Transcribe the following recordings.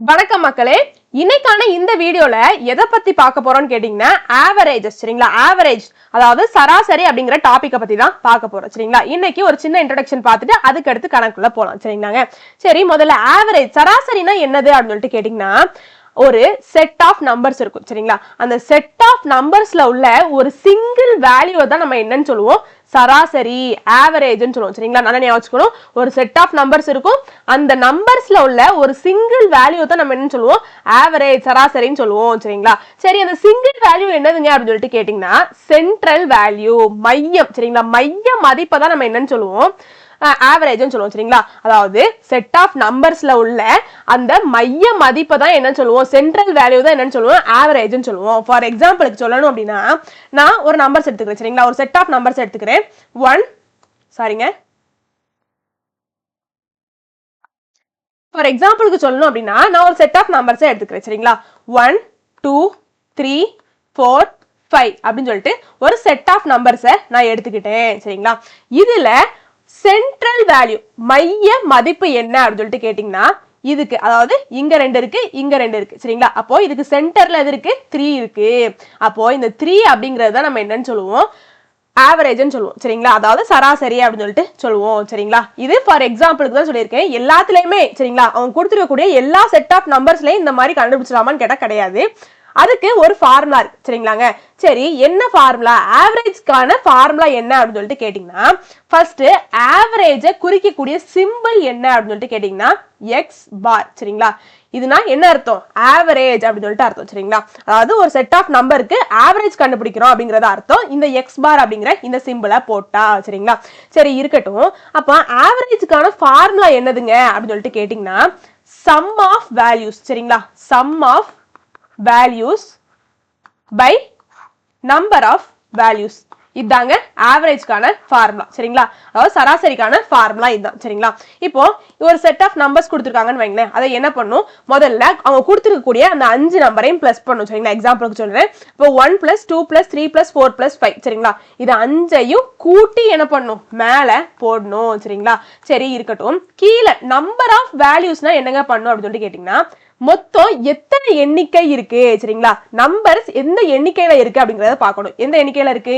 வணக்கம் மக்களே. இன்னைக்கான இந்த வீடியோல எதை பத்தி பார்க்க போறோம்னு கேட்டீங்கன்னா ஆவரேஜ் சரிங்களா? ஆவரேஜ் அதாவது சராசரி அப்படிங்கிற டாபிக்கை பத்தி தான் பார்க்க போறோம். சரிங்களா? இன்னைக்கு ஒரு சின்ன இன்ட்ரடக்ஷன் பார்த்துட்டு அதுக்கு அடுத்து கணக்குள்ள போலாம். சரிங்களாங்க? சரி முதல்ல ஆவரேஜ் சராசரினா என்னது அப்படின்னு சொல்லிட்டு கேட்டீங்கன்னா ஒரு செட் ஆஃப் நம்பர்ஸ் இருக்கும் சரிங்களா? அந்த செட் ஆஃப் நம்பர்ஸ்ல உள்ள ஒரு சிங்கிள் வேல்யூ தான் நம்ம என்னன்னு சொல்லுவோம்? சராசரி ஆவரேஜ்னு சொல்லுவோம் சரிங்களா? நல்லா ஞாபகம் ஒரு செட் ஆஃப் நம்பர்ஸ் இருக்கும். அந்த நம்பர்ஸ்ல உள்ள ஒரு சிங்கிள் வேல்யூ தான் நம்ம என்னன்னு சொல்லுவோம்? ஆவரேஜ் சராசரின்னு சொல்லுவோம் சரிங்களா? சரி அந்த சிங்கிள் வேல்யூ என்னதுங்க அப்படின்னு சொல்லிட்டு கேட்டிங்கன்னா சென்ட்ரல் வேல்யூ மையம் சரிங்களா? மைய மதிப்பை தான் நம்ம என்னன்னு சொல்லுவோம்? ஆவரேஜ்னு சொல்லுவோம் சரிங்களா? அதாவது செட் ஆஃப் நம்பர்ஸ்ல உள்ள அந்த மைய மதிப்பை தான் என்னன்னு சொல்லுவோம். சென்ட்ரல் வேல்யூ தான் என்னன்னு சொல்லுவோம். ஆவரேஜ்னு சொல்லுவோம். ஃபார் எக்ஸாம்பிளுக்கு சொல்லணும் அப்படின்னா நான் ஒரு நம்பர்ஸ் எடுத்துக்கிறேன் சரிங்களா? ஒரு செட் ஆஃப் நம்பர்ஸ் எடுத்துக்கிறேன். ஒன் சாரிங்க ஃபார் எக்ஸாம்பிளுக்கு சொல்லணும் அப்படின்னா நான் ஒரு செட் ஆஃப் நம்பர்ஸை எடுத்துக்கிறேன் சரிங்களா? One two three four five அப்படின்னு சொல்லிட்டு ஒரு செட் ஆஃப் நம்பர்ஸை நான் எடுத்துக்கிட்டேன் சரிங்களா? இதுல சென்ட்ரல் வேல்யூ மைய மதிப்பு என்ன அப்படின்னு சொல்லிட்டு கேட்டிங்கன்னா இதுக்கு அதாவது இங்க ரெண்டு இருக்கு இங்க ரெண்டு இருக்கு. சரிங்களா? அப்போ இதுக்கு சென்டர்ல எது இருக்கு? த்ரீ இருக்கு. அப்போ இந்த த்ரீ அப்படிங்கறத நம்ம என்னன்னு சொல்லுவோம்? ஆவரேஜ்னு சொல்லுவோம். சரிங்களா? அதாவது சராசரி அப்படின்னு சொல்லிட்டு சொல்லுவோம். சரிங்களா? இது ஃபார் எக்ஸாம்பிளுக்கு தான் சொல்லியிருக்கேன். எல்லாத்துலேயுமே சரிங்களா? அவங்க கொடுத்துருக்கக்கூடிய எல்லா செட் ஆஃப் நம்பர்ஸ்லையும் இந்த மாதிரி கண்டுபிடிச்சிடலாமான்னு கேட்டால் கிடையாது. அதுக்கு ஒரு ஃபார்முலா இருக்கு. சரிங்களாங்க? சரி என்ன ஃபார்முலா ஆவரேஜ்க்கான ஃபார்முலா என்ன அப்படின்னு சொல்லிட்டு கேட்டிங்கன்னா ஃபர்ஸ்ட் ஆவரேஜை குறிக்கக்கூடிய சிம்பிள் என்ன அப்படின்னு சொல்லிட்டு கேட்டிங்கன்னா எக்ஸ் பார் சரிங்களா? இதுனா என்ன அர்த்தம்? ஆவரேஜ் அப்படின்னு சொல்லிட்டு அர்த்தம். சரிங்களா? அதாவது ஒரு செட் ஆஃப் நம்பருக்கு ஆவரேஜ் கண்டுபிடிக்கிறோம் அப்படிங்கிறத அர்த்தம். இந்த எக்ஸ் பார் அப்படிங்கிற இந்த சிம்பிளை போட்டா சரிங்களா? சரி இருக்கட்டும். அப்போ ஆவரேஜ்க்கான ஃபார்முலா என்னதுங்க? அப்படின்னு சொல்லிட்டு கேட்டிங்கன்னா சம் ஆஃப் வேல்யூஸ் சரிங்களா? Sum of values by number of values இதாங்க ஆவரேஜ்க்கான ஃபார்முலா சரிங்களா? அதாவது சராசரிக்கான ஃபார்முலா இதுதான் சரிங்களா? இப்போ ஒரு செட் ஆஃப் நம்பர்ஸ் கொடுத்துருக்காங்கன்னு வைங்களேன். அதை என்ன பண்ணும்? முதல்ல அவங்க கொடுத்துருக்கக்கூடிய அந்த அஞ்சு நம்பரையும் ப்ளஸ் பண்ணும். சரிங்களா? எக்ஸாம்பிளுக்கு சொல்கிறேன் இப்போ one plus two plus three plus four plus five சரிங்களா? இது அஞ்சையும் கூட்டி என்ன பண்ணும்? மேலே போடணும். சரிங்களா? சரி இருக்கட்டும். கீழே நம்பர் ஆஃப் வேல்யூஸ்னா என்னங்க பண்ணும் அப்படின்னு சொல்லிட்டு கேட்டிங்கன்னா மொத்தம் எத்தனை எண்ணிக்கை இருக்கு சரிங்களா? நம்பர்ஸ் எந்த எண்ணிக்கையில இருக்கு அப்படிங்கறத பார்க்கணும். எந்த எண்ணிக்கையில இருக்கு?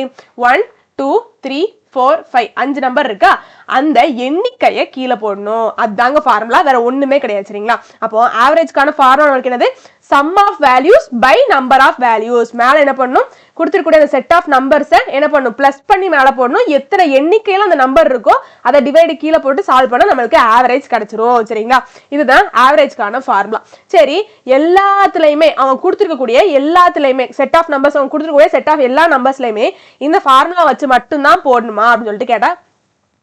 One two three four five அஞ்சு நம்பர் இருக்கா? அந்த எண்ணிக்கையை கீழே போடணும். அதுதாங்க ஃபார்முலா வேற ஒண்ணுமே கிடையாது சரிங்களா? அப்போ ஆவரேஜ்க்கான ஃபார்முலா நமக்கு என்னது? Sum of values by number of values மேல என்ன பண்ணணும் கொடுத்துருக்கூடிய அந்த செட் ஆஃப் நம்பர்ஸை என்ன பண்ணும்? ப்ளஸ் பண்ணி மேல போடணும். எத்தனை எண்ணிக்கையில் அந்த நம்பர் இருக்கோ அதை டிவைடு கீழே போட்டு சால்வ் பண்ண நம்மளுக்கு ஆவரேஜ் கிடைச்சிரும். சரிங்களா? இதுதான் ஆவரேஜ்க்கான ஃபார்முலா சரி எல்லாத்துலேயுமே அவங்க கொடுத்துருக்கக்கூடிய எல்லாத்துலேயுமே செட் ஆஃப் நம்பர்ஸ் அவங்க கொடுத்துருக்கக்கூடிய செட் ஆஃப் எல்லா நம்பர்ஸ்லையுமே இந்த ஃபார்முலா வச்சு மட்டும்தான் போடணுமா அப்படின்னு சொல்லிட்டு கேட்டால்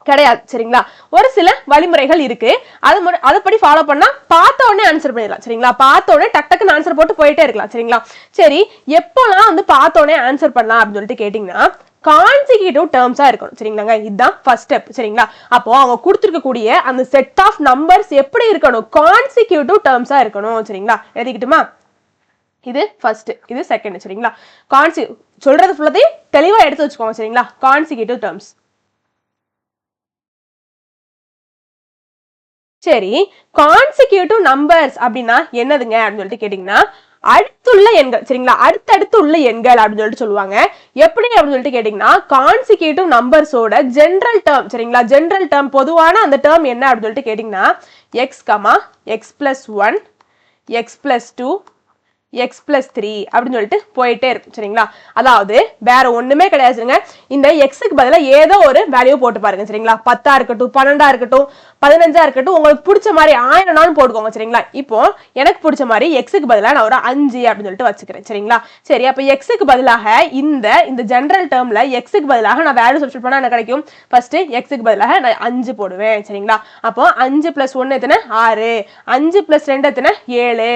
கிடையாது சரிங்களா? ஒரு சில வழிமுறைகள் இருக்கு. அது அதுபடி ஃபாலோ பண்ணா பார்த்த உடனே ஆன்சர் பண்ணிடலாம் சரிங்களா? பார்த்த உடனே டக் டக்குன்னு ஆன்சர் போட்டு போயிட்டே இருக்கலாம் சரிங்களா? சரி எப்போலாம் வந்து பார்த்த உடனே ஆன்சர் பண்ணலாம் அப்படின்னு சொல்லிட்டு கேட்டிங்கன்னா கான்சிக்யூட்டிவ் டேர்ம்ஸாக இருக்கணும் சரிங்களாங்க? இதுதான் ஃபர்ஸ்ட் ஸ்டெப் சரிங்களா? அப்போ அவங்க கொடுத்துருக்கக்கூடிய அந்த செட் ஆஃப் நம்பர்ஸ் எப்படி இருக்கணும்? கான்சிக்யூட்டிவ் டேர்ம்ஸாக இருக்கணும் சரிங்களா? எழுதிக்கிட்டுமா? இது ஃபர்ஸ்ட் இது செகண்ட் சரிங்களா? கான்சி சொல்றது ஃபுல்லத்தையும் தெளிவாக எடுத்து வச்சுக்கோங்க சரிங்களா? கான்சிக்யூட்டிவ் டேர்ம்ஸ் சரி கான்சிக்யூட்டிவ் நம்பர்ஸ் அப்படின்னா என்னதுங்க அப்படின்னு சொல்லிட்டு கேட்டிங்கன்னா அடுத்துள்ள எண்கள் சரிங்களா? அடுத்தடுத்து உள்ள எண்கள் அப்படின்னு சொல்லிட்டு சொல்லுவாங்க. எப்படி அப்படின்னு சொல்லிட்டு கேட்டிங்கன்னா கான்சிக்யூட்டிவ் நம்பர்ஸோட ஜென்ரல் டேர்ம் சரிங்களா? ஜென்ரல் டேர்ம் பொதுவான அந்த டேர்ம் என்ன அப்படின்னு சொல்லிட்டு கேட்டிங்கன்னா x comma x plus one x plus two x plus three அப்படின்னு சொல்லிட்டு போயிட்டே இருக்கும் சரிங்களா? அதாவது வேற ஒண்ணுமே கிடையாதுங்க இந்த எக்ஸுக்கு பதிலாக ஏதோ ஒரு வேல்யூ போட்டு பாருங்க சரிங்களா? பத்தா இருக்கட்டும் பன்னெண்டா இருக்கட்டும் பதினஞ்சா இருக்கட்டும் உங்களுக்கு பிடிச்ச மாதிரி ஆயிரம் போட்டுக்கோங்க சரிங்களா? இப்போ எனக்கு பிடிச்ச மாதிரி எக்ஸுக்கு பதிலாக நான் ஒரு அஞ்சு அப்படின்னு சொல்லிட்டு வச்சுக்கிறேன் சரிங்களா? சரி அப்போ எக்ஸுக்கு பதிலாக இந்த இந்த ஜென்ரல் டேர்ம்ல எக்ஸுக்கு பதிலாக நான் வேல்யூ சப்ஸ்டிட் பண்ணால் எனக்கு கிடைக்கும்? ஃபர்ஸ்ட் எக்ஸுக்கு பதிலாக நான் அஞ்சு போடுவேன் சரிங்களா? அப்போ அஞ்சு பிளஸ் ஒன்று எத்தனை? ஆறு. அஞ்சு பிளஸ் ரெண்டு எத்தனை? ஏழு.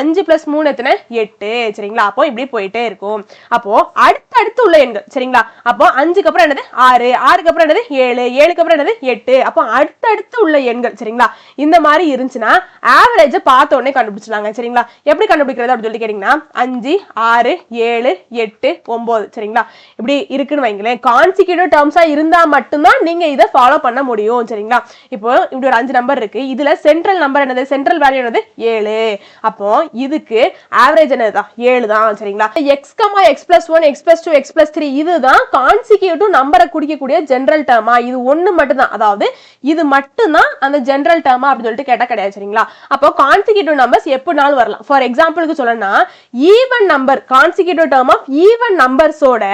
அஞ்சு பிளஸ் மூணு எத்தனை? எட்டு சரிங்களா? அப்போ இப்படி போயிட்டே இருக்கும். அப்போ அடுத்து அடுத்து உள்ள எண்கள் சரிங்களா? அப்போ அஞ்சுக்கு அப்புறம் என்னது? ஆறு. ஆறுக்கு அப்புறம் என்னது? ஏழு. ஏழுக்கு அப்புறம் என்னது? எட்டு. அப்போ அடுத்தடுத்து உள்ள எண்கள் சரிங்களா? இந்த மாதிரி இருந்துச்சுன்னா ஆவரேஜை பார்த்த உடனே கண்டுபிடிச்சிடலாங்க சரிங்களா? எப்படி கண்டுபிடிக்கிறது அப்படின்னு சொல்லி கேட்டிங்கன்னா அஞ்சு ஆறு ஏழு எட்டு ஒம்பது சரிங்களா? இப்படி இருக்குன்னு வைங்களேன். கான்சிக்யூட்டிவ் டேர்ம்ஸாக இருந்தால் மட்டும்தான் நீங்கள் இதை ஃபாலோ பண்ண முடியும் சரிங்களா? இப்போ இப்படி ஒரு அஞ்சு நம்பர் இருக்கு. இதுல சென்ட்ரல் நம்பர் என்னது? சென்ட்ரல் வேல்யூ என்னது? ஏழு. அப்போ இதுக்கு ஆவரேஜ் என்னதுதான் ஏழு தான் சரிங்களா? X comma x plus one x plus two x plus three இதுதான் கான்சிக்யூட்டிவ் நம்பரை குடிக்கக்கூடிய ஜென்ரல் டேர்மா இது ஒண்ணு மட்டும்தான். அதாவது இது மட்டும்தான் அந்த ஜென்ரல் டேர்மா அப்படின்னு சொல்லிட்டு கேட்டால் கிடையாது சரிங்களா? அப்போ கான்சிக்யூட்டிவ் நம்பர்ஸ் எப்படினாலும் வரலாம். ஃபார் எக்ஸாம்பிளுக்கு சொல்லணும்னா even number consecutive term of even நம்பர்ஸோட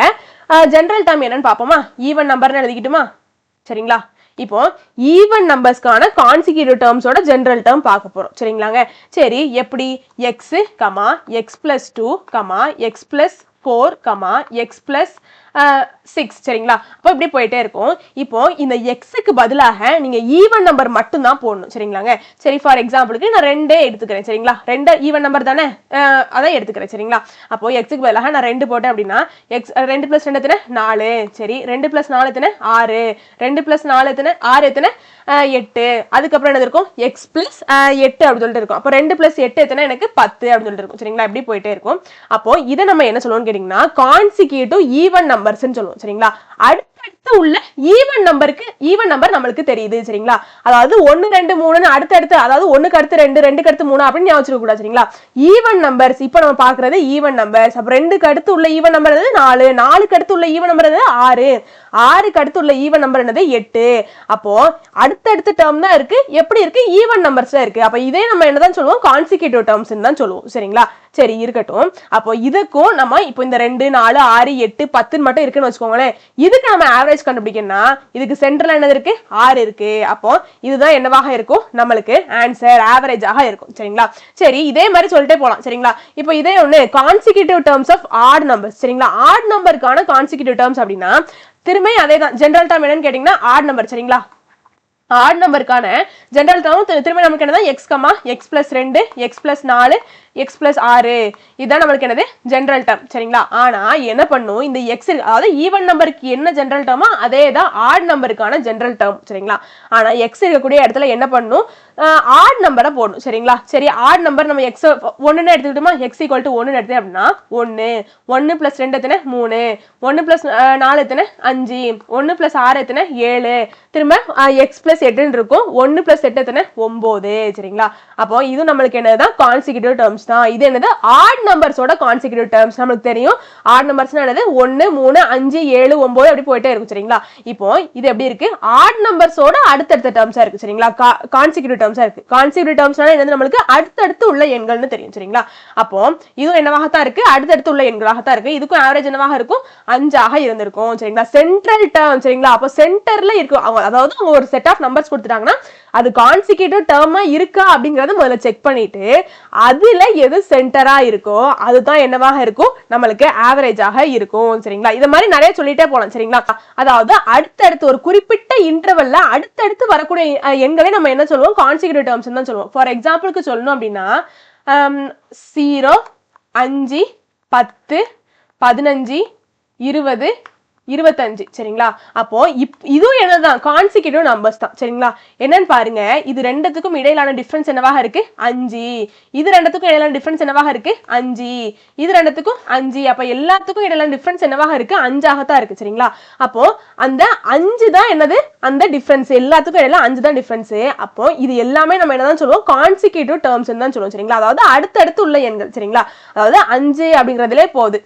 general term என்னன்னு பார்ப்போமா? ஈவன் நம்பர்னு எழுதிக்கிட்டுமா? சரிங்களா? இப்போ ஈவன் நம்பர்ஸ்க்கான கான்சிக்யூட்டிவ் டேர்ம்ஸோட ஜென்ரல் டேர்ம் பார்க்க போறோம். சரிங்களாங்க? சரி எப்படி? X comma x plus two comma x plus four comma x plus six சரிங்களா? அப்போ இப்படி போயிட்டே இருக்கும். இப்போ இந்த எக்ஸுக்கு பதிலாக நீங்கள் ஈவன் நம்பர் மட்டும் தான் போடணும் சரிங்களாங்க? சரி ஃபார் எக்ஸாம்பிளுக்கு நான் ரெண்டே எடுத்துக்கிறேன் சரிங்களா? ரெண்டு ஈவன் நம்பர் தானே? அதான் எடுத்துக்கிறேன் சரிங்களா? அப்போ எக்ஸுக்கு பதிலாக நான் ரெண்டு போட்டேன் அப்படின்னா எக்ஸ் ரெண்டு ப்ளஸ் ரெண்டு எத்தனை? நாலு. சரி ரெண்டு ப்ளஸ் நாலு எத்தனை? ஆறு. ரெண்டு ப்ளஸ் நாலு எத்தனை? ஆறு எத்தனை? எட்டு. அதுக்கப்புறம் என்னது இருக்கும்? எக்ஸ் ப்ளஸ் எட்டு அப்படின்னு சொல்லிட்டு இருக்கும். அப்போ ரெண்டு ப்ளஸ் எட்டு எத்தனை? எனக்கு பத்து அப்படின்னு சொல்லிட்டு இருக்கும். சரிங்களா? இப்படி போயிட்டே இருக்கும். அப்போ இதை நம்ம என்ன சொல்லுவோம்னு கேட்டிங்கன்னா கான்சிக்யூட்டிவ் ஈவன் நம்பர் நம்பர்ஸ்ன்னு சொல்லுவோம் சரிங்களா? அடுத்தடுத்து உள்ள ஈவன் நம்பருக்கு ஈவன் நம்பர் நம்மளுக்கு தெரியுது சரிங்களா? அதாவது ஒன்னு ரெண்டு மூணுன்னு அடுத்தடுத்து அதாவது ஒண்ணுக்கு அடுத்து ரெண்டு ரெண்டுக்கு அடுத்து மூணு அப்படின்னு ஞாபகம் கூடாது சரிங்களா? ஈவன் நம்பர்ஸ் இப்போ நம்ம பாக்குறது ஈவன் நம்பர்ஸ் அப்ப ரெண்டுக்கு அடுத்து உள்ள ஈவன் நம்பர் என்னது? நாலு. நாலுக்கு அடுத்து உள்ள ஈவன் நம்பர் என்னது? ஆறு. ஆறுக்கு அடுத்து உள்ள ஈவன் நம்பர் என்னது? எட்டு. அப்போ அடுத்தடுத்த டேர்ம் தான் இருக்கு. எப்படி இருக்கு? ஈவன் நம்பர்ஸ் தான் இருக்கு. அப்ப இதே நம்ம என்னதான் சொல்லுவோம்? கான்சிக்யூட்டிவ் டேர்ம்ஸ் தான் சொல்லுவோம் சரிங்களா? சரி இருக்கட்டும். அப்போ இதுக்கும் நம்ம இப்போ இந்த ரெண்டு நாலு ஆறு எட்டு பத்துன்னு மட்டும் இருக்குன்னு வச்சுக்கோங்களேன். இதுக்கு நம்ம ஆவரேஜ் கண்டுபிடிக்கணும்னா இதுக்கு சென்டர்ல என்னது இருக்கு? ஆறு இருக்கு. அப்போ இதுதான் என்னவாக இருக்கும்? நம்மளுக்கு ஆன்சர் ஆவரேஜாக இருக்கும். சரிங்களா? சரி இதே மாதிரி சொல்லிட்டே போலாம். சரிங்களா? இப்போ இதே ஒன்று consecutive terms of odd numbers சரிங்களா? ஆட் நம்பருக்கான கான்சிக்யூட்டிவ் டேர்ம்ஸ் அப்படின்னா திரும்ப அதே தான் ஜென்ரல் டேர்ம் என்னன்னு கேட்டிங்கன்னா ஆட் நம்பர் சரிங்களா? ஆட் நம்பருக்கான ஜென்ரல் டேர்ம் திரும்ப நமக்கு என்னதான்? எக்ஸ் கமா எக்ஸ் பிளஸ் ரெண்டு எக்ஸ் பிளஸ் நாலு எக்ஸ் பிளஸ் ஆறு இதுதான் நம்மளுக்கு என்னது? ஜென்ரல் டேர்ம் சரிங்களா? ஆனால் என்ன பண்ணும்? இந்த எக்ஸ் அதாவது ஈவன் நம்பருக்கு என்ன ஜென்ரல் டேர்மோ அதே தான் ஆட் நம்பருக்கான ஜென்ரல் டேர்ம் சரிங்களா? ஆனால் எக்ஸ் இருக்கக்கூடிய இடத்துல என்ன பண்ணும்? ஆட் நம்பரை போடணும். சரிங்களா? சரி ஆட் நம்பர் நம்ம எக்ஸ் ஒன்றுன்னு எடுத்துக்கிட்டோமா? எக்ஸ் ஈக்குவல் டு ஒன்று எடுத்தேன் அப்படின்னா ஒன்று ஒன்று ப்ளஸ் ரெண்டு எத்தனை? மூணு. ஒன்று ப்ளஸ் நாலு எத்தனை? அஞ்சு. ஒன்று ப்ளஸ் ஆறு எத்தனை? ஏழு. திரும்ப எக்ஸ் ப்ளஸ் எட்டுன்னு இருக்கும். ஒன்று ப்ளஸ் எட்டு எத்தனை? ஒம்பது. சரிங்களா? அப்போ இது நம்மளுக்கு என்னதுதான்? கான்சிக்யூட்டிவ் டேர்ம்ஸ் தான். இது என்னது? ஆட் நம்பர்ஸோட கான்சிக்யூட்டிவ் டேர்ம்ஸ் நம்மளுக்கு தெரியும். ஆட் நம்பர்ஸ்னா என்னது? ஒன்று மூணு அஞ்சு ஏழு ஒம்பது அப்படி போயிட்டே இருக்கும் சரிங்களா? இப்போ இது எப்படி இருக்கு? ஆட் நம்பர்ஸோட அடுத்தடுத்த டேர்ம்ஸா இருக்கு சரிங்களா? கான்சிக்யூட்டிவ் டேர்ம்ஸா இருக்கு. கான்சிக்யூட்டிவ் டேர்ம்ஸ்னால என்னது? நம்மளுக்கு அடுத்தடுத்து உள்ள எண்கள்னு தெரியும் சரிங்களா? அப்போ இதுவும் என்னவாகத்தான் இருக்கு? அடுத்தடுத்து உள்ள எண்களாகத்தான் இருக்கு. இதுக்கும் ஆவரேஜ் என்னவாக இருக்கும்? அஞ்சாக இருந்திருக்கும் சரிங்களா? சென்ட்ரல் டேர்ம் சரிங்களா? அப்போ சென்டர்ல இருக்கும் அவங்க அதாவது அவங்க ஒரு செட் ஆஃப் நம்பர்ஸ் கொடுத்துட்டாங்கன்னா அது கான்சிக்யூட்டிவ் டேர்மா இருக்கா அப்படிங்கறத முதல்ல செக் பண்ணிட்டு அதுல எது சென்டராக இருக்கோ அதுதான் என்னவாக இருக்கும்? நம்மளுக்கு ஆவரேஜாக இருக்கும் சரிங்களா? இது மாதிரி நிறைய சொல்லிட்டே போகலாம் சரிங்களா? அதாவது அடுத்தடுத்து ஒரு குறிப்பிட்ட இன்டர்வல்ல அடுத்தடுத்து வரக்கூடிய எண்களை நம்ம என்ன சொல்லுவோம்? கான்சிகூட்டிவ் டேர்ம்ஸ் தான் சொல்லுவோம். ஃபார் எக்ஸாம்பிளுக்கு சொல்லணும் அப்படின்னா ஜீரோ அஞ்சு பத்து பதினஞ்சு இருபது இருபத்தஞ்சு சரிங்களா? அப்போ இப் இதுவும் என்னதான் கான்சிக்யூட்டிவ் நம்பர்ஸ் தான் சரிங்களா? என்னன்னு பாருங்க இது ரெண்டுத்துக்கும் இடையிலான டிஃபரன்ஸ் என்னவாக இருக்கு? அஞ்சு. இது ரெண்டுத்துக்கும் இடையிலான டிஃபரன்ஸ் என்னவாக இருக்கு? அஞ்சு. இது ரெண்டுத்துக்கும் அஞ்சு. அப்ப எல்லாத்துக்கும் இடையிலான டிஃபரன்ஸ் என்னவாக இருக்கு? அஞ்சாகத்தான் இருக்கு சரிங்களா? அப்போ அந்த அஞ்சு தான் என்னது? அந்த டிஃபரன்ஸ் எல்லாத்துக்கும் இடையில அஞ்சு தான் டிஃபரன்ஸ் அப்போ இது எல்லாமே நம்ம என்னதான் சொல்லுவோம்? கான்சிக்யூட்டிவ் டேர்ம்ஸ் தான் சொல்லுவோம் சரிங்களா? அதாவது அடுத்தடுத்து உள்ள எண்கள் சரிங்களா? அதாவது அஞ்சு அப்படிங்கிறதுலே போகுது.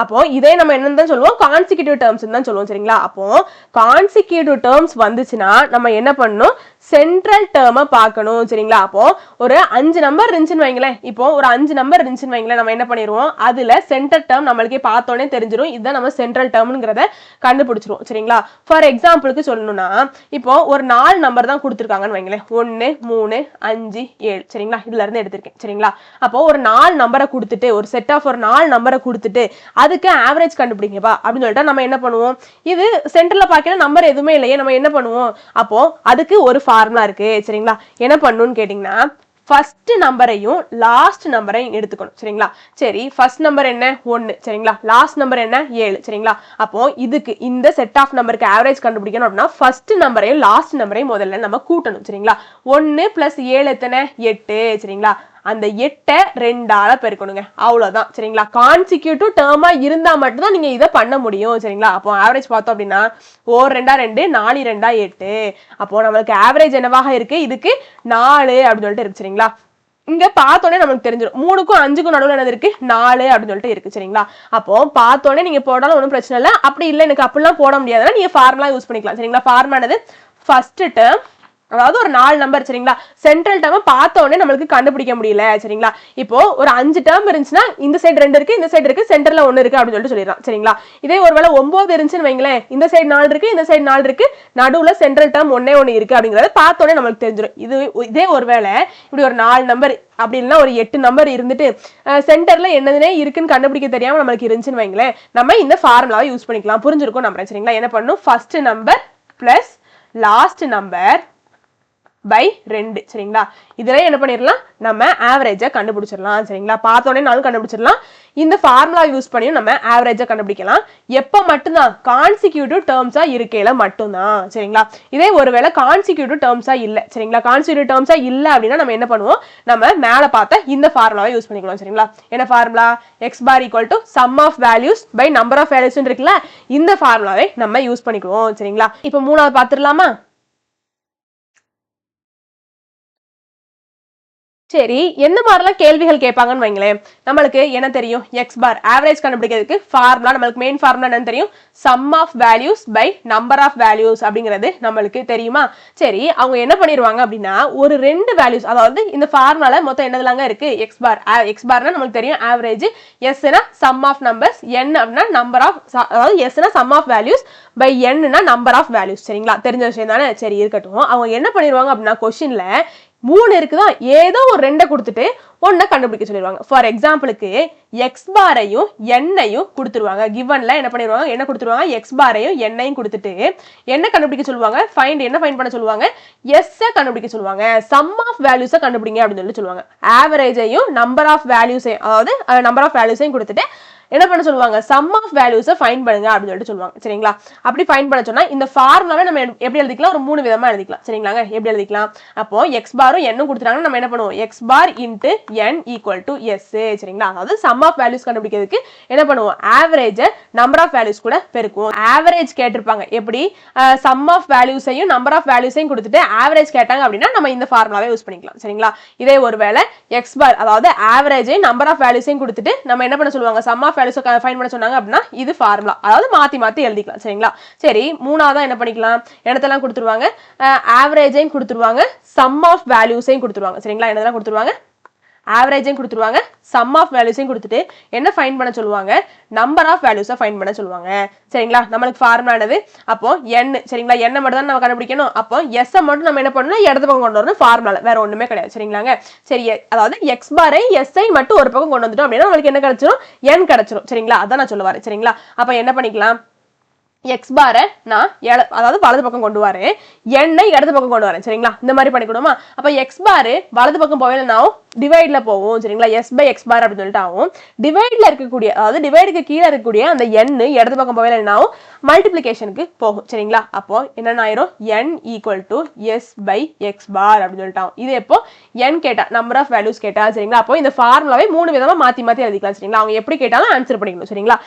அப்போ இதே நம்ம என்னன்னு தான் சொல்லுவோம்? கான்சிக்யூட்டிவ் டேர்ம்ஸ் தான் சொல்லுவோம் சரிங்களா? அப்போ கான்சிக்யூட்டிவ் டேர்ம்ஸ் வந்துச்சுன்னா நம்ம என்ன பண்ணணும்? சென்ட்ரல் டேர்மை பார்க்கணும் சரிங்களா? அப்போ ஒரு அஞ்சு நம்பர் இருந்துச்சுன்னு வைங்களேன். இப்போ ஒரு அஞ்சு நம்பர் இருந்துச்சுன்னு வைங்களேன் நம்ம என்ன பண்ணிடுவோம் அதுல சென்டர் டேர்ம் நம்மளுக்கே பார்த்தோன்னே தெரிஞ்சிடும் இதுதான் நம்ம சென்ட்ரல் டேர்ம்ங்கிறத கண்டுபிடிச்சிருவோம் சரிங்களா? ஃபார் எக்ஸாம்பிளுக்கு சொல்லணும்னா இப்போ ஒரு நாலு நம்பர் தான் கொடுத்துருக்காங்கன்னு வைங்களேன். ஒன்று மூணு அஞ்சு ஏழு சரிங்களா? இதுல இருந்து எடுத்திருக்கேன் சரிங்களா? அப்போ ஒரு நாலு நம்பரை கொடுத்துட்டு ஒரு செட் ஆஃப் ஒரு நாலு நம்பரை கொடுத்துட்டு அதுக்கு ஆவரேஜ் கண்டுபிடிங்கப்பா அப்படின்னு சொல்லிட்டு நம்ம என்ன பண்ணுவோம்? இது சென்டரில் பார்க்கல நம்பர் எதுவுமே இல்லையே நம்ம என்ன பண்ணுவோம்? அப்போ அதுக்கு ஒரு ஃபார்முலா இருக்கு சரிங்களா? என்ன பண்ணணும்னு கேட்டிங்கன்னா ஃபர்ஸ்ட் நம்பரையும் லாஸ்ட் நம்பரையும் எடுத்துக்கணும் சரிங்களா? சரி ஃபர்ஸ்ட் நம்பர் என்ன? ஒன்று சரிங்களா? லாஸ்ட் நம்பர் என்ன? ஏழு சரிங்களா? அப்போ இதுக்கு இந்த செட் ஆஃப் நம்பருக்கு ஆவரேஜ் கண்டுபிடிக்கணும் அப்படின்னா ஃபர்ஸ்ட் நம்பரையும் லாஸ்ட் நம்பரையும் முதல்ல நம்ம கூட்டணும் சரிங்களா? ஒன்று பிளஸ் ஏழு எத்தனை? எட்டு சரிங்களா? அந்த எட்டை ரெண்டால பெருக்கணுங்க. அவ்வளோதான் சரிங்களா? கான்சிக்யூட்டிவ் டேர்மாக இருந்தால் மட்டும்தான் நீங்கள் இதை பண்ண முடியும். சரிங்களா? அப்போ ஆவரேஜ் பார்த்தோம் அப்படின்னா ஓர் ரெண்டா ரெண்டு நாலு ரெண்டா எட்டு. அப்போ நம்மளுக்கு ஆவரேஜ் என்னவாக இருக்கு? இதுக்கு நாலு அப்படின்னு சொல்லிட்டு இருக்கு. சரிங்களா? இங்க பார்த்தோன்னே நமக்கு தெரிஞ்சிடும். மூணுக்கும் அஞ்சுக்கும் நடுவில் என்னது இருக்கு? நாலு அப்படின்னு சொல்லிட்டு இருக்கு. சரிங்களா? அப்போ பார்த்தோன்னே நீங்க போட்டாலும் ஒன்றும் பிரச்சனை இல்லை. அப்படி இல்லை எனக்கு அப்படிலாம் போட முடியாதுன்னா நீங்க ஃபார்முலா யூஸ் பண்ணிக்கலாம். சரிங்களா? ஃபார்மானது ஃபர்ஸ்ட் டேர்ம் அதாவது ஒரு நாலு நம்பர் சரிங்களா? சென்ட்ரல் டேர்ம் பார்த்த உடனே நம்மளுக்கு கண்டுபிடிக்க முடியல சரிங்களா? இப்போ ஒரு அஞ்சு டேர்ம் இருந்துச்சுன்னா இந்த சைடு ரெண்டு இருக்கு இந்த சைடு இருக்கு சென்டர்ல ஒன்று இருக்கு அப்படின்னு சொல்லிட்டு சொல்லிடலாம் சரிங்களா? இதே ஒருவேளை ஒன்பது இருந்துச்சுன்னு வைங்களேன் இந்த சைடு நாலு இருக்கு இந்த சைடு நாலு இருக்கு நடுவில் சென்ட்ரல் டேர்ம் ஒன்னே ஒன்று இருக்கு அப்படிங்கறத பார்த்த நம்மளுக்கு தெரிஞ்சிடும் இது இதே ஒருவேளை இப்படி ஒரு நாலு நம்பர் அப்படி இல்லைன்னா ஒரு எட்டு நம்பர் இருந்துட்டு சென்டர்ல என்னதுனே இருக்குன்னு கண்டுபிடிக்க தெரியாம நம்மளுக்கு இருந்துச்சுன்னு வைங்களேன் நம்ம இந்த ஃபார்முலாவை யூஸ் பண்ணிக்கலாம். புரிஞ்சிருக்கும் நம்புறேன் சரிங்களா? என்ன பண்ணணும்? First number plus last number by ரெண்டு சரிங்களா? இதில் என்ன பண்ணிடலாம் நம்ம ஆவரேஜை கண்டுபிடிச்சிடலாம் சரிங்களா? பார்த்தோன்னே நானும் கண்டுபிடிச்சிடலாம் இந்த ஃபார்முலா யூஸ் பண்ணியும் நம்ம ஆவரேஜை கண்டுபிடிக்கலாம். எப்போ மட்டும்தான்? கான்சிக்யூட்டிவ் டேர்ம்ஸாக இருக்கையில் மட்டும்தான் சரிங்களா? இதே ஒருவேளை கான்சிக்யூட்டிவ் டேர்ம்ஸாக இல்லை சரிங்களா? கான்சிக்யூட்டிவ் டேர்ம்ஸாக இல்லை அப்படின்னா நம்ம என்ன பண்ணுவோம்? நம்ம மேலே பார்த்த இந்த ஃபார்முலாவை யூஸ் பண்ணிக்கலாம் சரிங்களா? என்ன formula x bar equal to sum of values by number of values இருக்குல்ல இந்த ஃபார்முலாவை நம்ம யூஸ் பண்ணிக்குவோம் சரிங்களா? இப்போ மூணாவது பார்த்துடலாமா சரி எந்த மாதிரிலாம் கேள்விகள் கேட்பாங்கன்னு வைங்களேன். நம்மளுக்கு என்ன தெரியும்? எக்ஸ் பார் ஆவரேஜ் கண்டுபிடிக்கிறதுக்கு ஃபார்முலா நம்மளுக்கு மெயின் ஃபார்முலா என்னன்னு தெரியும்? Sum of values by number of values அப்படிங்கிறது நம்மளுக்கு தெரியுமா? சரி அவங்க என்ன பண்ணிடுவாங்க அப்படின்னா ஒரு ரெண்டு வேல்யூஸ் அதாவது இந்த ஃபார்முலால மொத்தம் என்னதுலாங்க இருக்கு? எக்ஸ் பார் எக்ஸ் பார்னா நம்மளுக்கு தெரியும் ஆவரேஜ் எஸ்னா சம் ஆஃப் நம்பர்ஸ் என் அப்படின்னா நம்பர் ஆஃப் அதாவது எஸ்னா சம் ஆஃப் வேல்யூஸ் பை என்னா நம்பர் ஆஃப் வேல்யூஸ் சரிங்களா? தெரிஞ்ச விஷயம் தானே? சரி இருக்கட்டும். அவங்க என்ன பண்ணிடுவாங்க அப்படின்னா கொஸ்டின்ல மூணு இருக்குதா? ஏதோ ஒரு ரெண்டை கொடுத்துட்டு ஒன்றை கண்டுபிடிக்க சொல்லிடுவாங்க. ஃபார் எக்ஸாம்பிளுக்கு எக்ஸ் பாரையும் எண்ணையும் கொடுத்துருவாங்க. கிவனில் என்ன பண்ணிடுவாங்க? என்ன கொடுத்துருவாங்க? எக்ஸ் பாரையும் எண்ணையும் கொடுத்துட்டு என்ன கண்டுபிடிக்க சொல்லுவாங்க? ஃபைண்ட் என்ன ஃபைண்ட் பண்ண சொல்லுவாங்க? எஸ்ஸை கண்டுபிடிக்க சொல்லுவாங்க. சம் ஆஃப் வேல்யூஸை கண்டுபிடிங்க அப்படின்னு சொல்லி சொல்லுவாங்க. ஆவரேஜையும் நம்பர் ஆஃப் வேல்யூஸையும் அதாவது நம்பர் ஆஃப் வேல்யூஸையும் கொடுத்துட்டு என்ன பண்ண சொல்லுவாங்க? சம் ஆஃப் வேல்யூஸை ஃபைன் பண்ணுங்க அப்படின்னு சொல்லிட்டு சொல்லுவாங்க. சரிங்களா? அப்படி ஃபைன் பண்ண சொன்னா இந்த ஃபார்முலாவே நம்ம எப்படி எழுதிக்கலாம்? ஒரு மூணு விதமா எழுதிக்கலாம். சரிங்களாங்க? எப்படி எழுதிக்கலாம்? அப்போ எக்ஸ் பாரும் என்னும் கொடுத்துட்டாங்கன்னா நம்ம என்ன பண்ணுவோம்? X bar into n equal to s சரிங்களா? அதாவது சம் ஆஃப் வேல்யூஸ் கண்டுபிடிக்கிறதுக்கு என்ன பண்ணுவோம்? ஆவரேஜை நம்பர் ஆஃப் வேல்யூஸ் கூட பெருக்குவோம். ஆவரேஜ் கேட்டிருப்பாங்க. எப்படி? சம் ஆஃப் வேல்யூஸையும் நம்பர் ஆஃப் வேல்யூஸையும் கொடுத்துட்டு ஆவரேஜ் கேட்டாங்க அப்படின்னா நம்ம இந்த ஃபார்முலாவே யூஸ் பண்ணிக்கலாம். சரிங்களா? இதே ஒருவேளை எக்ஸ் பார் அதாவது ஆவரேஜையும் நம்பர் ஆஃப் வேல்யூஸையும் கொடுத்துட்டு நம்ம என்ன பண்ண சொல்லுவாங்க? சம் ஆஃப் ஃபைன் பண்ண சொன்னாங்க அப்படின்னா இது ஃபார்முலா அதாவது மாத்தி மாத்தி எழுதிக்கலாம் சரிங்களா? சரி மூணாவது என்ன பண்ணிக்கலாம்? இடத்தெல்லாம் கொடுத்துருவாங்க? ஆவரேஜையும் கொடுத்துருவாங்க சம் ஆஃப் வேல்யூஸையும் கொடுத்துருவாங்க சரிங்களா? என்னதெல்லாம் கொடுத்துருவாங்க? ஆவரேஜையும் கொடுத்துருவாங்க சம் ஆஃப் வேல்யூஸையும் கொடுத்துட்டு என்ன ஃபைன் பண்ண சொல்லுவாங்க? நம்பர் ஆஃப் வேல்யூஸை ஃபைன் பண்ண சொல்லுவாங்க. சரிங்களா? நம்மளுக்கு ஃபார்முலானது அப்போ என் சரிங்களா? என்ன மட்டும் தான் நம்ம கண்டுபிடிக்கணும். அப்போ எஸ்ஸை மட்டும் நம்ம என்ன பண்ணணும் இடது பக்கம் கொண்டு வரணும் ஃபார்முலா வேற ஒன்றுமே கிடையாது சரிங்களாங்க? சரி அதாவது எக்ஸ் பாரை எஸ்ஐ மட்டும் ஒரு பக்கம் கொண்டு வந்துட்டோம் அப்படின்னா நம்மளுக்கு என்ன கிடைச்சிரும்? என் கிடைச்சிரும் சரிங்களா? அதான் நான் சொல்லுவார் சரிங்களா? அப்போ என்ன பண்ணிக்கலாம்? எக்ஸ் பாரை நான் அதாவது வலது பக்கம் கொண்டு வரேன். எண்ணை இடது பக்கம் கொண்டு வரேன் சரிங்களா? இந்த மாதிரி பண்ணிக்கணுமா? அப்போ எக்ஸ் பாரு வலது பக்கம் போகல நான் டிவைடில் போவோம் சரிங்களா? எஸ் பை எக்ஸ் பார் அப்படின்னு சொல்லிட்டு ஆகும். டிவைடில் இருக்கக்கூடிய அதாவது டிவைடுக்கு கீழே இருக்கக்கூடிய அந்த எண்ணு இடது பக்கம் போகல என்ன ஆகும் மல்டிபிளிகேஷனுக்கு போகும் சரிங்களா? அப்போ என்னென்ன ஆயிரும்? N equal to s by x bar அப்படின்னு சொல்லிட்டு ஆகும். இது எப்போ? என் கேட்டா நம்பர் ஆஃப் வேல்யூஸ் கேட்டா சரிங்களா? அப்போ இந்த ஃபார்முலாவே மூணு விதமாக மாற்றி மாற்றி எழுதிக்கலாம் சரிங்களா? அவங்க எப்படி கேட்டாலும் ஆன்சர் பண்ணிக்கணும் சரிங்களா?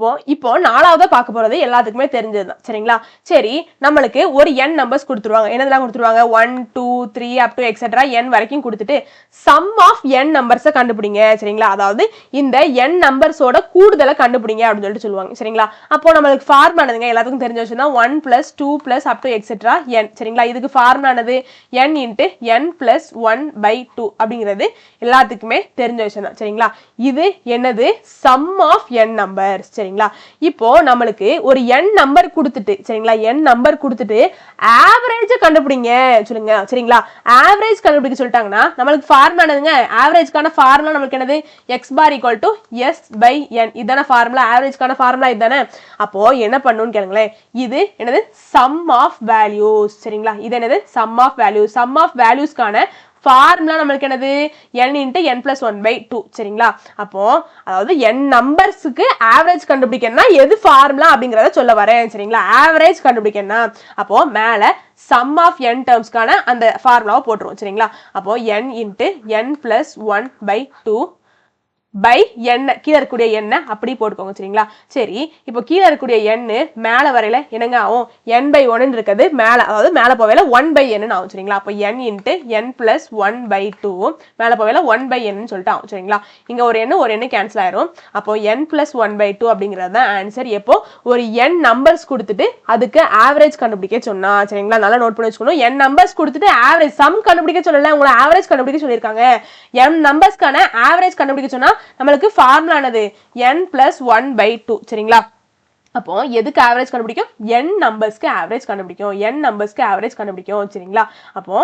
இப்போ இப்போ நாலாவதா பார்க்க போறது எல்லாத்துக்குமே தெரிஞ்சதுதான். சரிங்களா? சரி நம்மளுக்கு ஒரு என் நம்பர்ஸ் கொடுத்துருவாங்க. என்னதெல்லாம் கொடுத்துருவாங்க? One two three up to etcetera n வரைக்கும் கொடுத்துட்டு சம் ஆஃப் என் நம்பர்ஸை கண்டுபிடிங்க. சரிங்களா? அதாவது இந்த என் நம்பர்ஸோட கூடுதலை கண்டுபிடிங்க அப்படின்னு சொல்லிட்டு சொல்லுவாங்க. சரிங்களா? அப்போ நம்மளுக்கு ஃபார்ம் ஆனதுங்க எல்லாத்துக்கும் தெரிஞ்ச விஷயம் தான். One plus two plus up to etcetera n சரிங்களா? இதுக்கு ஃபார்ம் ஆனது n into n plus one by two அப்படிங்கிறது எல்லாத்துக்குமே தெரிஞ்ச விஷயம் தான். சரிங்களா? இது என்னது? சம் ஆஃப் என் நம்பர் சரி சரிங்களா? இப்போ நம்மளுக்கு ஒரு என் நம்பர் கொடுத்துட்டு சரிங்களா? என் நம்பர் கொடுத்துட்டு ஆவரேஜ் கண்டுபிடிங்க சொல்லுங்க சரிங்களா? ஆவரேஜ் கண்டுபிடிக்க சொல்லிட்டாங்கன்னா நம்மளுக்கு ஃபார்முலா என்னதுங்க? ஆவரேஜ்க்கான ஃபார்முலா நம்மளுக்கு என்னது? X bar equal to s by n இதான ஃபார்முலா ஆவரேஜ்க்கான ஃபார்முலா இதுதானே? அப்போ என்ன பண்ணுன்னு கேளுங்களேன். இது என்னது? சம் ஆஃப் வேல்யூஸ் சரிங்களா? இது என்னது? Sum of values sum of வேல்யூஸ்க்கான formula நம்மளுக்கு என்னது? N into n plus one by two சரிங்களா? அப்போ அதாவது என் நம்பர்ஸுக்கு ஆவரேஜ் கண்டுபிடிக்கணும்னா எது ஃபார்முலா அப்படிங்கிறத சொல்ல வரேன். சரிங்களா? ஆவரேஜ் கண்டுபிடிக்கணும்னா அப்போ மேலே சம் ஆஃப் என் டேர்ம்ஸ்க்கான அந்த ஃபார்முலாவை போட்டுருவோம். சரிங்களா? அப்போ n into n plus one by two by எண்ணெய் கீழே இருக்கக்கூடிய எண்ணெய் அப்படி போட்டுக்கோங்க சரிங்களா? சரி இப்போ கீழே இருக்கக்கூடிய எண்ணு மேலே வரையில என்னங்க ஆகும்? என் பை ஒன்னு இருக்குது மேலே அதாவது மேலே போவையில ஒன் பை என்னு ஆகும் சரிங்களா? அப்போ n into n plus one by two மேலே போவையில ஒன் பை என்னு சொல்லிட்டு ஆகும் சரிங்களா? இங்கே ஒரு எண்ணு ஒரு எண்ணு கேன்சல் ஆயிரும். அப்போ n plus one by two அப்படிங்கிறது தான் ஆன்சர் எப்போ? ஒரு என் நம்பர்ஸ் கொடுத்துட்டு அதுக்கு ஆவரேஜ் கண்டுபிடிக்க சொன்னா சரிங்களா? நல்லா நோட் பண்ணி வச்சுக்கணும். என் நம்பர்ஸ் கொடுத்துட்டு ஆவரேஜ் சம் கண்டுபிடிக்க சொல்லல உங்களை ஆவரேஜ் கண்டுபிடிக்க சொல்லியிருக்காங்க. என் நம்பர்ஸ்க்கான ஆவரேஜ் கண்டுபிடிக்க சொன்னா நம்மளுக்கு ஃபார்முலானது n plus one by two சரிங்களா? அப்போ எதுக்கு ஆவரேஜ் கண்டுபிடிக்கும்? என் நம்பர்ஸ்க்கு ஆவரேஜ் கண்டுபிடிக்கும். என் நம்பர்ஸ்க்கு ஆவரேஜ் கண்டுபிடிக்கும். சரிங்களா? அப்போ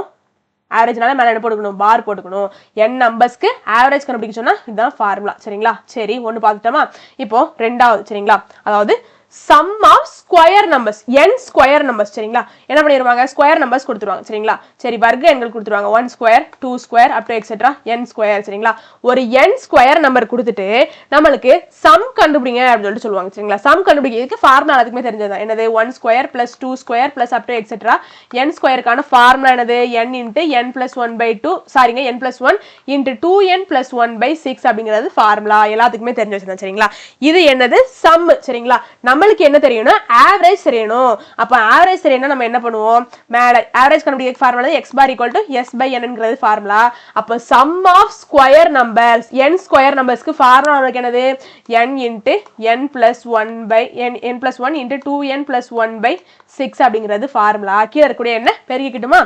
ஆவரேஜ்னால மேலே என்ன போட்டுக்கணும்? பார் போட்டுக்கணும். என் நம்பர்ஸ்க்கு ஆவரேஜ் கண்டுபிடிக்க சொன்னா இதுதான் ஃபார்முலா சரிங்களா? சரி ஒன்று பார்த்துட்டோமா? இப்போ ரெண்டாவது சரிங்களா? அதாவது sum of square numbers n square numbers சரிங்களா? என்ன பண்ணிடுவாங்க ஸ்கொயர் நம்பர்ஸ் கொடுத்துருவாங்க சரிங்களா? சரி வர்க்க எண்கள் கொடுத்துருவாங்க one square two square up to etcetera n square சரிங்களா? ஒரு என் ஸ்கொயர் நம்பர் கொடுத்துட்டு நம்மளுக்கு சம் கண்டுபிடிங்க அப்படின்னு சொல்லிட்டு சொல்லுவாங்க சரிங்களா? சம் கண்டுபிடிக்க இதுக்கு ஃபார்முலா அதுக்குமே தெரிஞ்சது என்னது? One square plus two square plus up to etcetera n ஸ்கொயருக்கான formula என்னது? N into n plus one by two சாரிங்க n plus one into two n plus one by six அப்படிங்கிறது ஃபார்முலா எல்லாத்துக்குமே தெரிஞ்சு வச்சிருந்தேன் சரிங்களா? இது என்னது? சம் சரிங்களா? நம்மளுக்கு என்ன தெரியணும் ஆவரேஜ் தெரியணும். அப்போ ஆவரேஜ் தெரியணும் நம்ம என்ன பண்ணுவோம்? மேலே ஆவரேஜ் கண்டுபிடிக்க formula x bar equal to s by என்னங்கிறது ஃபார்முலா அப்போ sum of square numbers n square நம்பர்ஸ்க்கு formula நம்மளுக்கு என்னது? N into n plus one by n n plus one into two n plus one by six அப்படிங்கிறது formula கீழே இருக்கக்கூடிய என்ன? பெருகிக்கிட்டுமா?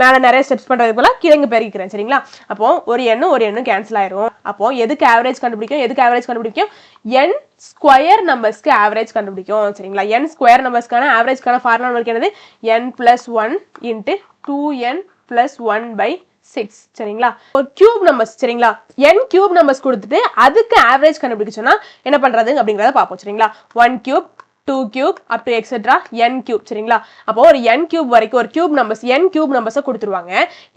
மேலே நிறைய ஸ்டெப்ஸ் பண்ணுறது போல கிழங்கு பெருகிக்கிறேன் சரிங்களா? அப்போ ஒரு எண்ணும் ஒரு எண்ணும் கேன்சல் ஆயிரும். அப்போ எதுக்கு ஆவரேஜ் கண்டுபிடிக்கும்? எதுக்கு ஆவரேஜ் கண்டுபிடிக்கும்? என் ஸ்கொயர் நம்பர்ஸ்க்கு ஆவரேஜ் கண்டுபிடிக்கும் சரிங்களா? என் ஸ்கொயர் நம்பர்ஸ்க்கான ஆவரேஜ்க்கான ஃபார்முலா நம்மளுக்கு என்னது? N plus one into two n plus one by six சரிங்களா? ஒரு கியூப் நம்பர்ஸ் சரிங்களா? என் கியூப் நம்பர்ஸ் கொடுத்துட்டு அதுக்கு ஆவரேஜ் கண்டுபிடிக்க சொன்னா என்ன பண்றது அப்படிங்கிறத பார்ப்போம் சரிங்களா? One cube two cube up to etcetera n cube சரிங்களா? அப்போ ஒரு என் கியூப் வரைக்கும் ஒரு கியூப் நம்பர்ஸ் என் கியூப் நம்பர்ஸை கொடுத்துருவாங்க.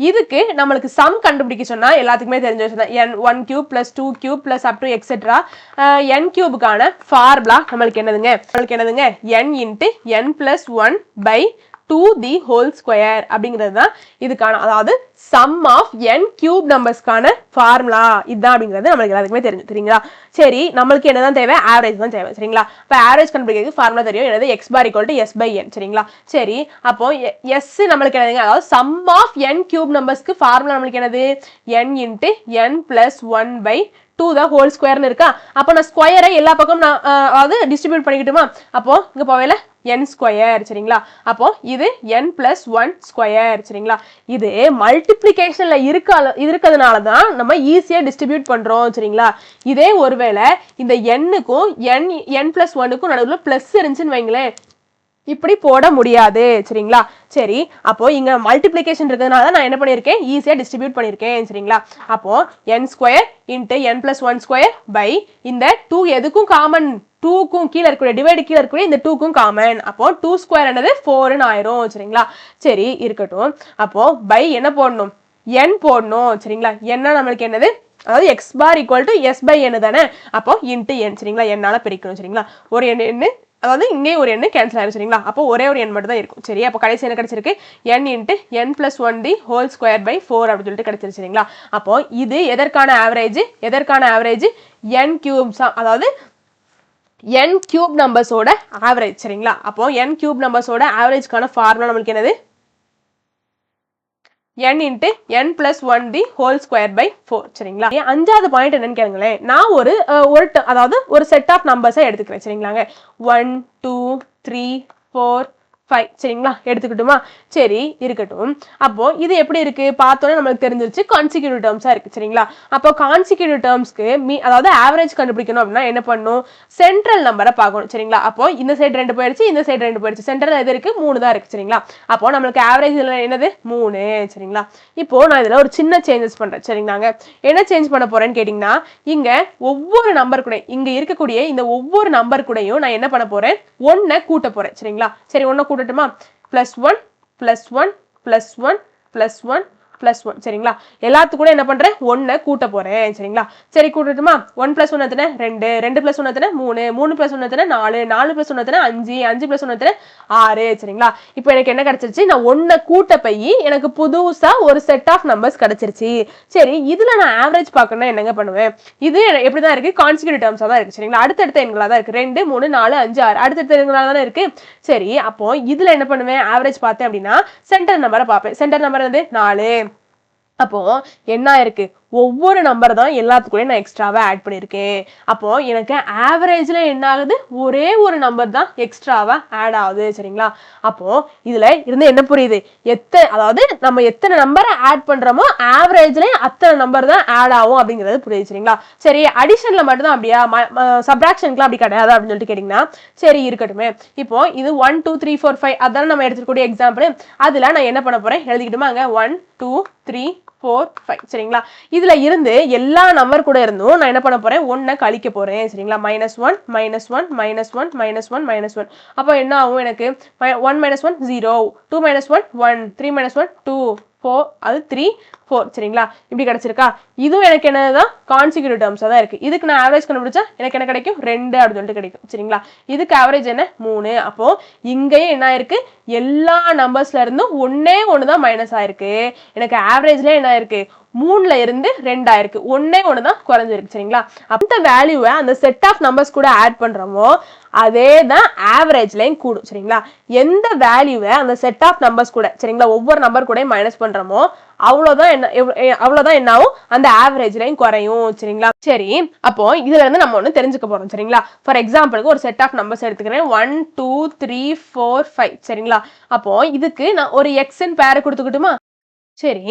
இதுக்கு நம்மளுக்கு சம் கண்டுபிடிக்க சொன்னால் எல்லாத்துக்குமே தெரிஞ்ச விஷயம் தான். N one cube plus two cube plus up to etcetera n கியூபுக்கான formula நம்மளுக்கு என்னதுங்க? நம்மளுக்கு என்னதுங்க? N into n plus one by two the whole square அப்படிங்கிறது தான் இதுக்கான அதாவது சம் ஆஃப் என் கியூப் நம்பர்ஸ்க்கான ஃபார்முலா இதுதான் அப்படிங்கிறது நம்மளுக்கு எல்லாத்துக்குமே தெரிஞ்சு சரிங்களா சரி நம்மளுக்கு என்னதான் தேவை? ஆவரேஜ் தான் தேவை சரிங்களா? இப்போ ஆவரேஜ் கண்டுபிடிக்கிறதுக்கு ஃபார்முலா தெரியும். என்னது? X bar equal to s by n சரிங்களா? சரி அப்போ எஸ் நம்மளுக்கு என்னதுங்க? அதாவது சம் ஆஃப் என் கியூப் நம்பர்ஸ்க்கு ஃபார்முலா நம்மளுக்கு என்னது? N into n plus one by two தான் ஹோல் ஸ்கொயர்னு இருக்கா? அப்போ நான் ஸ்கொயரை எல்லா பக்கம் நான் அதாவது டிஸ்ட்ரிபியூட் பண்ணிக்கிட்டுமா? அப்போ இங்கே போவேல என் ஸ்கொயர் சரிங்களா? அப்போ இது என் பிளஸ் ஒன் ஸ்கொயர் சரிங்களா? இது மல்டிப்ளிகேஷனில் இருக்க இருக்கிறதுனால தான் நம்ம ஈஸியாக டிஸ்ட்ரிபியூட் பண்ணுறோம் சரிங்களா? இதே ஒருவேளை இந்த எண்ணுக்கும் என் என் பிளஸ் ஒன்னுக்கும் நடுவில் ப்ளஸ் இருந்துச்சுன்னு வைங்களேன். இப்படி போட முடியாது சரிங்களா? சரி அப்போ இங்க மல்டிப்ளிகேஷன் இருக்கிறதுனால தான் நான் என்ன பண்ணியிருக்கேன் ஈஸியா டிஸ்ட்ரிபியூட் பண்ணியிருக்கேன் சரிங்களா? அப்போ N square into N plus one square by இந்த டூ எதுக்கும் காமன் டூக்கும் கீழே இருக்கக்கூடிய டிவைடு கீழே இருக்கக்கூடிய இந்த டூக்கும் காமன் அப்போ டூ ஸ்கொயர் என்னது? ஃபோர்னு ஆயிரும் சரிங்களா? சரி இருக்கட்டும். அப்போ பை என்ன போடணும்? என் போடணும் சரிங்களா? என்ன நம்மளுக்கு என்னது? அதாவது x bar equal to s by n தானே? அப்போ இன்ட்டு என் சரிங்களா? என்னால் பிரிக்கணும் சரிங்களா? ஒரு என் எண்ணு அதாவது இங்கே ஒரு எண்ணு கேன்சல் ஆயிரும் சரிங்களா? அப்போ ஒரே ஒரு எண் மட்டும் தான் இருக்கும். சரி அப்போ கடைசி என்ன கிடைச்சிருக்கு? N into N plus one the whole square by four அப்படின்னு சொல்லிட்டு கிடைச்சிருச்சு சரிங்களா? அப்போ இது எதற்கான ஆவரேஜ் எதற்கான ஆவரேஜ் என் கியூப்ஸ் அதாவது என் கியூப் நம்பர்ஸோட ஆவரேஜ் சரிங்களா? அப்போ என் கியூப் நம்பர்ஸோட ஆவரேஜ்க்கான ஃபார்முலா நம்மளுக்கு என்னது? N into n plus one the whole square by four சரிங்களா? அஞ்சாவது பாயிண்ட் என்னன்னு கேளுங்களேன். நான் ஒரு ஒரு ட- அதாவது ஒரு செட் ஆஃப் நம்பர்ஸை எடுத்துக்கிறேன். சரிங்களாங்க? One two three four five சரிங்களா? எடுத்துக்கிட்டுமா? சரி இருக்கட்டும். அப்போ இது எப்படி இருக்கு? பார்த்தோன்னே நம்மளுக்கு தெரிஞ்சிருச்சு கான்சிக்யூட்டிவ் டேர்ம்ஸா இருக்கு சரிங்களா? அப்போ கான்சிக்யூட்டிவ் டேர்ம்ஸ்க்கு மீ அதாவது ஆவரேஜ் கண்டுபிடிக்கணும் அப்படின்னா என்ன பண்ணணும் சென்ட்ரல் நம்பரை பார்க்கணும் சரிங்களா? அப்போ இந்த சைடு ரெண்டு போயிடுச்சு இந்த சைடு ரெண்டு போயிடுச்சு. சென்ட்ரல் எது இருக்கு? மூணு தான் இருக்கு சரிங்களா? அப்போ நம்மளுக்கு ஆவரேஜ் என்னது? மூணு சரிங்களா? இப்போ நான் இதுல ஒரு சின்ன சேஞ்சஸ் பண்றேன் சரிங்களாங்க? என்ன சேஞ்ச் பண்ண போறேன்னு கேட்டிங்கன்னா இங்க ஒவ்வொரு நம்பர் கூட இங்க இருக்கக்கூடிய இந்த ஒவ்வொரு நம்பர் கூடயும் நான் என்ன பண்ண போறேன்? ஒன்னை கூட்ட போறேன் சரிங்களா? சரி ஒன்னை கூட்டட்டுமா plus one plus one plus one plus one plus one சரிங்களா? எல்லாத்துக்கும் கூட என்ன பண்ணுறேன் ஒன்னை கூட்ட போகிறேன் சரிங்களா? சரி கூட்டட்டுமா? ஒன் பிளஸ் ஒன் எத்தனை? ரெண்டு. ரெண்டு பிளஸ் ஒன் எத்தனை? மூணு. மூணு பிளஸ் ஒன் எத்தனை? நாலு. நாலு பிளஸ் ஒன் எத்தனை? அஞ்சு. அஞ்சு பிளஸ் ஒன் எத்தனை? ஆறு சரிங்களா? இப்போ எனக்கு என்ன கிடச்சிருச்சு? நான் ஒன்னை கூட்ட போய் எனக்கு புதுசாக ஒரு செட் ஆஃப் நம்பர்ஸ் கிடச்சிருச்சு. சரி இதில் நான் ஆவரேஜ் பார்க்கணும்னா என்னங்க பண்ணுவேன்? இது எப்படி தான் இருக்குது கான்சிக்யூட்டிவ் டேர்ம்ஸாக தான் இருக்குது சரிங்களா? அடுத்தடுத்த எண்களாக தான் இருக்குது ரெண்டு மூணு நாலு அஞ்சு ஆறு. அடுத்தடுத்த எண்களாக தானே இருக்குது சரி அப்போ இதில் என்ன பண்ணுவேன்? ஆவரேஜ் பார்த்தேன் அப்படின்னா சென்டர் நம்பரை பார்ப்பேன். சென்டர் நம்பர் வந்து நாலு. அப்போ என்ன இருக்கு? ஒவ்வொரு நம்பர் தான் எல்லாத்துக்குள்ளேயும் நான் எக்ஸ்ட்ராவாக ஆட் பண்ணியிருக்கேன். அப்போது எனக்கு ஆவரேஜில் என்ன ஆகுது? ஒரே ஒரு நம்பர் தான் எக்ஸ்ட்ராவாக ஆட் ஆகுது சரிங்களா? அப்போது இதில் இருந்து என்ன புரியுது? எத்தனை அதாவது நம்ம எத்தனை நம்பரை ஆட் பண்ணுறோமோ ஆவரேஜ்லேயும் அத்தனை நம்பர் தான் ஆட் ஆகும் அப்படிங்கிறது புரியுது சரிங்களா? சரி அடிஷனில் மட்டும்தான் அப்படியா? சப்ராக்ஷனுக்குலாம் அப்படி கிடையாது அப்படின்னு சொல்லிட்டு கேட்டிங்கன்னா சரி இருக்கட்டுமே. இப்போ இது one two three four five அதான நம்ம எடுத்துக்கூடிய எக்ஸாம்பிள் அதில் நான் என்ன பண்ண போகிறேன் எழுதிக்கிட்டுமாங்க ஒன் டூ த்ரீ ஃபோர் சரிங்களா? இதுல இருந்து எல்லா நம்பர் கூட இருந்தும் நான் என்ன பண்ண போறேன்? ஒன்னை கழிக்க போறேன் சரிங்களா? Minus one minus one minus one minus one minus one அப்போ என்ன ஆகும் எனக்கு? One minus one zero two minus one one three minus one two four அது த்ரீ ஃபோர் சரிங்களா? இப்படி கிடச்சிருக்கா? இதுவும் எனக்கு என்னதான் கான்சிக்யூட்டிவ் டேர்ம்ஸாக தான் இருக்குது இதுக்கு நான் ஆவரேஜ் கண்டுபிடிச்சா எனக்கு என்ன கிடைக்கும்? ரெண்டு அப்படின்னு சொல்லிட்டு கிடைக்கும். சரிங்களா? இதுக்கு ஆவரேஜ் என்ன? மூணு. அப்போ இங்கேயும் என்ன ஆயிருக்கு? எல்லா நம்பர்ஸ்ல இருந்தும் ஒன்னே ஒன்று தான் மைனஸ் ஆயிருக்கு. எனக்கு ஆவரேஜ்ல என்ன ஆயிருக்கு? மூணுல இருந்து ரெண்டாயிருக்கு ஒன்னே ஒன்று தான் குறைஞ்சிருக்கு. சரிங்களா? அந்த வேல்யூவை அந்த செட் ஆஃப் நம்பர்ஸ் கூட ஆட் பண்ணுறோமோ அதே தான் ஆவரேஜ்லையும் கூடும் சரிங்களா? எந்த வேல்யூவை அந்த செட் ஆஃப் நம்பர்ஸ் கூட சரிங்களா? ஒவ்வொரு நம்பர் கூட மைனஸ் பண்ணுறோமோ அவ்வளோதான் என்ன அவ்வளோதான் என்னாகும் அந்த ஆவரேஜ்லையும் குறையும் சரிங்களா? சரி அப்போ இதுல இருந்து நம்ம ஒன்று தெரிஞ்சுக்க போறோம் சரிங்களா? ஃபார் எக்ஸாம்பிளுக்கு ஒரு செட் ஆஃப் நம்பர்ஸ் எடுத்துக்கிறேன். One two three four five சரிங்களா? அப்போ இதுக்கு நான் ஒரு எக்ஸ்ன்னு பேரை கொடுத்துக்கிட்டுமா? சரி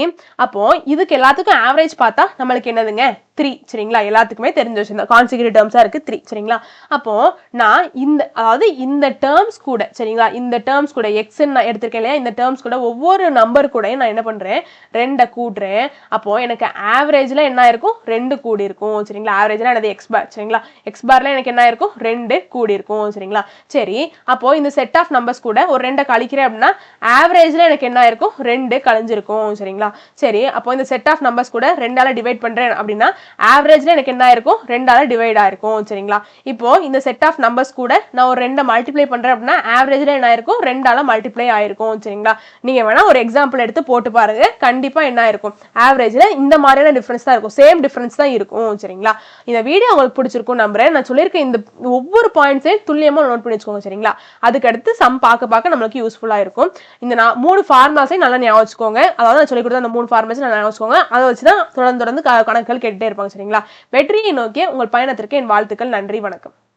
அப்போ இதுக்கு எல்லாத்துக்கும் ஆவரேஜ் பார்த்தா நம்மளுக்கு என்னதுங்க? த்ரீ சரிங்களா? எல்லாத்துக்குமே தெரிஞ்ச விஷயம் தான். கான்சிக்யூட்டிவ் டேர்ம்ஸாக இருக்குது த்ரீ சரிங்களா? அப்போது நான் இந்த அதாவது இந்த டேர்ம்ஸ் கூட சரிங்களா? இந்த டேர்ம்ஸ் கூட எக்ஸ்ன்னு நான் எடுத்திருக்கேன் இல்லையா? இந்த டேர்ம்ஸ் கூட ஒவ்வொரு நம்பர் கூடயும் நான் என்ன பண்ணுறேன் ரெண்டை கூட்டுறேன். அப்போது எனக்கு ஆவரேஜில் என்ன இருக்கும்? ரெண்டு கூடி இருக்கும் சரிங்களா? ஆவரேஜில் எனது எக்ஸ் பார் சரிங்களா? எக்ஸ்பாரில் எனக்கு என்ன இருக்கும்? ரெண்டு கூடி இருக்கும் சரிங்களா? சரி அப்போது இந்த செட் ஆஃப் நம்பர்ஸ் கூட ஒரு ரெண்டை கழிக்கிறேன் அப்படின்னா ஆவரேஜில் எனக்கு என்ன இருக்கும்? ரெண்டு கழிஞ்சிருக்கும் சரிங்களா? சரி அப்போ இந்த செட் ஆஃப் நம்பர்ஸ் கூட ரெண்டால் டிவைட் பண்ணுறேன் அப்படின்னா ஆவரேஜில் எனக்கு என்ன ஆயிருக்கும்? ரெண்டால் டிவைட் ஆயிருக்கும் சரிங்களா? இப்போ இந்த செட் ஆஃப் நம்பர்ஸ் கூட நான் ஒரு ரெண்டை மல்டிப்ளை பண்றேன் அப்படின்னா ஆவரேஜ்ல என்ன ஆயிருக்கும்? ரெண்டால மல்டிப்ளை ஆயிருக்கும் சரிங்களா? நீங்க வேணா ஒரு எக்ஸாம்பிள் எடுத்து போட்டு பாருங்க. கண்டிப்பா என்ன ஆயிருக்கும்? ஆவரேஜ்ல இந்த மாதிரியான டிஃப்ரென்ஸ் தான் இருக்கும். சேம் டிஃப்ரென்ஸ் தான் இருக்கும் சரிங்களா? இந்த வீடியோ உங்களுக்கு பிடிச்சிருக்கும் நம்புறேன். நான் சொல்லியிருக்க இந்த ஒவ்வொரு பாயிண்ட்ஸையும் துல்லியமாக நோட் பண்ணி வச்சுக்கோங்க சரிங்களா? அதுக்கு அடுத்து சம் பார்க்க பார்க்க நம்மளுக்கு யூஸ்ஃபுல்லாக இருக்கும் இந்த நான் மூணு ஃபார்மாஸையும் நல்லா ஞாபகம் வச்சுக்கோங்க. அதாவது நான் சொல்லி கொடுத்த அந்த மூணு ஃபார்மாஸையும் நல்லா ஞாபகம் வச்சுக்கோங்க. அதை வச்சு தான் தொடர்ந்து தொடர்ந்து க- கணக்குகள் கேட்டுட்டே இருப்பாங்க சரிங்களா? வெற்றியை நோக்கிய உங்கள் பயணத்திற்கு என் வாழ்த்துக்கள் நன்றி வணக்கம்.